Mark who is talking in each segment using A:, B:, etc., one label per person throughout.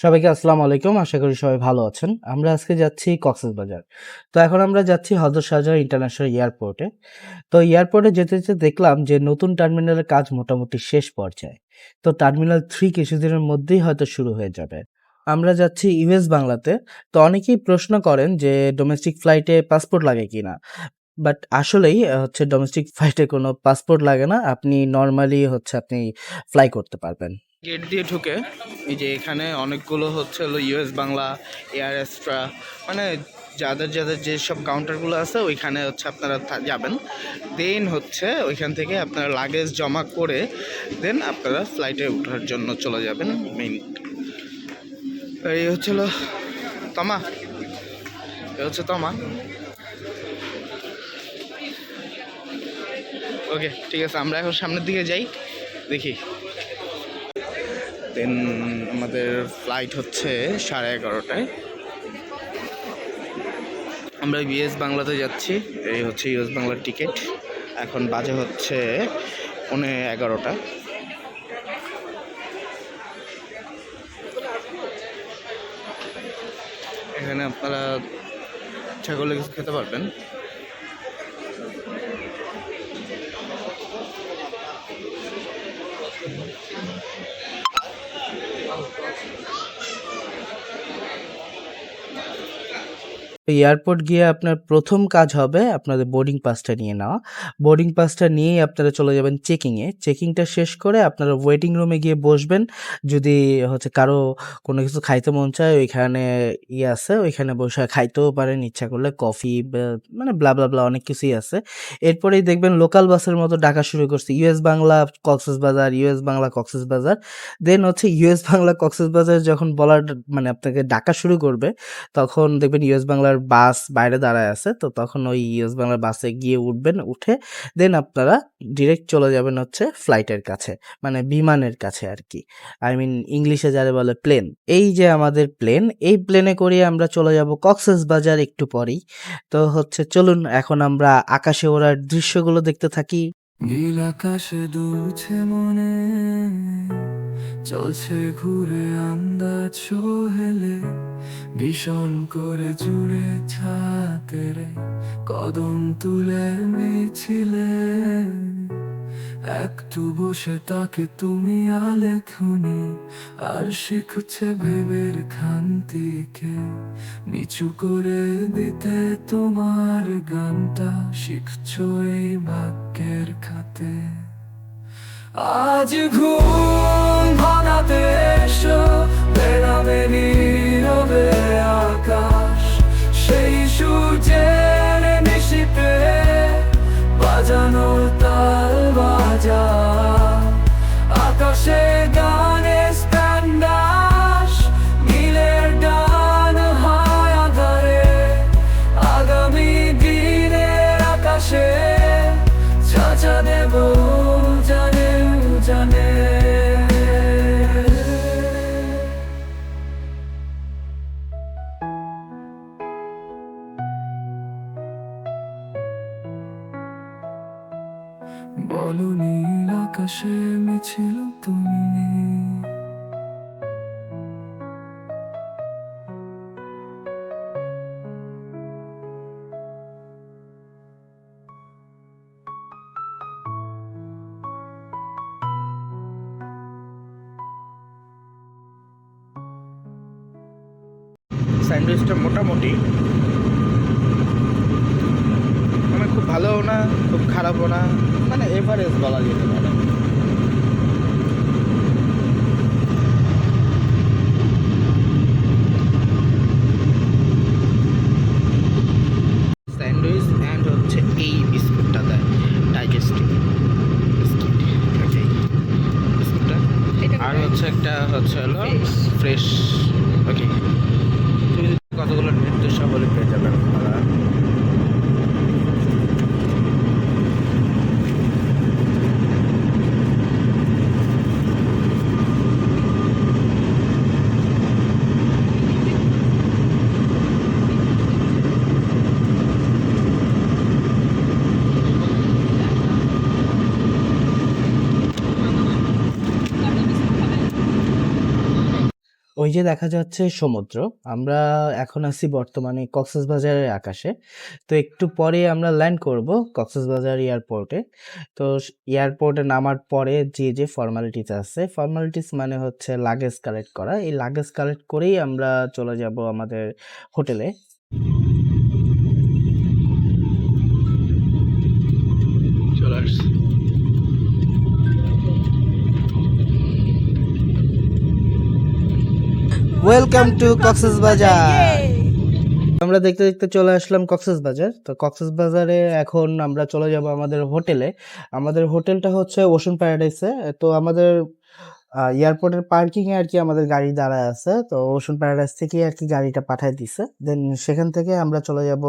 A: সবাইকে আসসালামু আলাইকুম, আশা করি সবাই ভালো আছেন। আমরা আজকে যাচ্ছি কক্সবাজার তো এখন আমরা যাচ্ছি হজরত শাহজাহান ইন্টারন্যাশনাল এয়ারপোর্টে। তো এয়ারপোর্টে যেতে যেতে দেখলাম যে নতুন টার্মিনালের কাজ মোটামুটি শেষ পর্যায়ে। তো টার্মিনাল থ্রি কিছুদিনের মধ্যেই হয়তো শুরু হয়ে যাবে। আমরা যাচ্ছি ইউএস বাংলাতে। তো অনেকেই প্রশ্ন করেন যে ডোমেস্টিক ফ্লাইটে পাসপোর্ট লাগে কিনা? বাট আসলেই হচ্ছে ডোমেস্টিক ফ্লাইটে কোনো পাসপোর্ট লাগে না। আপনি নর্মালি হচ্ছে আপনি ফ্লাই করতে পারবেন।
B: গেট দিয়ে ঢুকে। এই যে এখানে অনেকগুলো হচ্ছে হলো ইউএস বাংলা এয়ার এক্সট্রা মানে যাদের যাদের যেসব কাউন্টারগুলো আছে, ওইখানে হচ্ছে আপনারা যাবেন। দেন হচ্ছে ওইখান থেকে আপনারা লাগেজ জমা করে দেন আপনারা ফ্লাইটে ওঠার জন্য চলে যাবেন মেইন এই হচ্ছিল তমা। এই হচ্ছে তমা। ওকে ঠিক আছে, আমরা এখন সামনের দিকে যাই, দেখি। দেন আমাদের ফ্লাইট হচ্ছে সাড়ে এগারোটায়। আমরা ইউএস বাংলাতে যাচ্ছি। এই হচ্ছে ইউএস বাংলার টিকিট এখন বাজে হচ্ছে পনে এগারোটা। এখানে আপনারা করলে কিছু খেতে পারবেন। Obrigado.
A: এয়ারপোর্ট গিয়ে আপনার প্রথম কাজ হবে আপনাদের বোর্ডিং পাসটা নিয়ে নেওয়া। বোর্ডিং পাসটা নিয়েই আপনারা চলে যাবেন চেকিংয়ে চেকিংটা শেষ করে আপনারা ওয়েটিং রুমে গিয়ে বসবেন। যদি হচ্ছে কারও কোনো কিছু খাইতে মন চায়, ওইখানে ইয়ে আছে, ওইখানে বসে খাইতেও পারেন, ইচ্ছা করলে কফি মানে ব্লা ব্লা ব্লা অনেক কিছুই আছে। এরপরেই দেখবেন লোকাল বাসের মতো ডাকা শুরু করছে। ইউএস বাংলা কক্সেস বাজার ইউএস বাংলা কক্সেস বাজার দেন হচ্ছে ইউএস বাংলা কক্সেস বাজার যখন বলার মানে আপনাকে ডাকা শুরু করবে, তখন দেখবেন ইউএস বাংলার বাস বাইরে দাঁড়ায় আছে, তো তখন ওই ইউএস বাংলার বাসে গিয়ে উঠবেন, উঠে দেন আপনারা ডিরেক্ট চলে যাবেন হচ্ছে ফ্লাইটের কাছে মানে বিমানের কাছে আর কি আই মিন ইংলিশে যারা বলে প্লেন এই যে আমাদের প্লেন এই প্লেনে করে আমরা চলে যাব কক্সেস বাজার একটু পরেই। তো হচ্ছে চলুন, এখন আমরা আকাশে ওড়ার দৃশ্যগুলো দেখতে থাকি।
C: নীল আকাশে দুলছে মনে। চলছে ঘুরে আন্দাজ সোহেলে, ভীষণ করে জুড়ে ছাতেরে, কদম তুলে মিছিলে একটু বসে তাকে তুমি আলে খুনি আর শিখছে ভেবের খান্তিকে। নিচু করে দিতে তোমার গানটা শিখছো এই বাক্যের খাতে। 아주 군 বলো নীল আকাশে মিছিল তুমি
B: স্যান্ডউইচটা মোটামুটি খুব ভালোও না খুব খারাপও না মানে এভারেজ বলা যেতে পারে। স্যান্ডউইচ অ্যান্ড হচ্ছে এই বিস্কুটটা দেয় ডাইজেস্টিভ বিস্কিট। ওকে বিস্কুটটা। আর হচ্ছে একটা হচ্ছে হলো ফ্রেশ ওকে কতগুলো নির্দিষ্ট
A: ওই যে দেখা যাচ্ছে সমুদ্র। আমরা এখন আছি বর্তমানে কক্সবাজারের আকাশে। তো একটু পরে আমরা ল্যান্ড করব কক্সবাজার এয়ারপোর্টে। তো এয়ারপোর্টে নামার পরে যে, যে ফর্মালিটিস আছে, ফর্মালিটিস মানে হচ্ছে লাগেজ কালেক্ট করা। এই লাগেজ কালেক্ট করেই আমরা চলে যাব আমাদের হোটেলে।
B: চলে আসছি।
A: Welcome to Cox's Bazar. আমরা দেখতে, দেখতে চলে আসলাম কক্সবাজার। তো কক্সবাজারে এখন আমরা চলে যাব আমাদের হোটেলে। আমাদের হোটেলটা হচ্ছে ওশেন প্যারাডাইসে। তো আমাদের এয়ারপোর্টের পার্কিং এ আর কি আমাদের গাড়ি দাঁড়ায় আছে। তো ওশেন প্যারাডাইস থেকেই আরকি গাড়িটা পাঠায় দিছে। দেন সেখান থেকে আমরা চলে যাব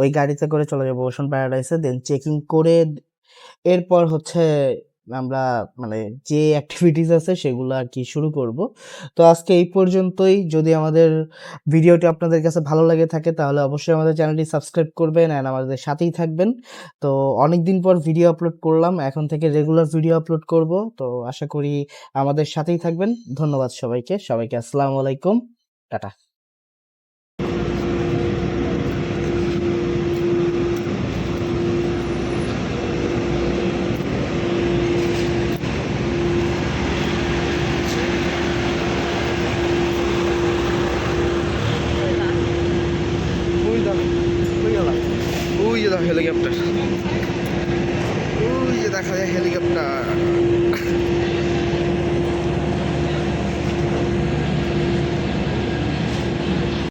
A: ওই গাড়িতে করে চলে যাব ওশেন প্যারাডাইসে। দেন চেকিং করে এরপর হচ্ছে আমরা মানে যে এক্টিভিটিস আছে সেগুলো আর কি শুরু করব। তো আজকে এই পর্যন্তই। যদি আমাদের ভিডিওটি আপনাদের কাছে ভালো লাগে থাকে তাহলে অবশ্যই আমাদের চ্যানেলটি সাবস্ক্রাইব করবেন অ্যান্ড আমাদের সাথেই থাকবেন। তো অনেকদিন পর ভিডিও আপলোড করলাম। এখন থেকে রেগুলার ভিডিও আপলোড করব। তো আশা করি আমাদের সাথেই থাকবেন। ধন্যবাদ সবাইকে। সবাইকে আসসালামু আলাইকুম। টাটা।
B: ওই দেখো, ওই গেলাম। ওই যে দেখো হেলিকপ্টার। ওই যে দেখা যায় হেলিকপ্টার।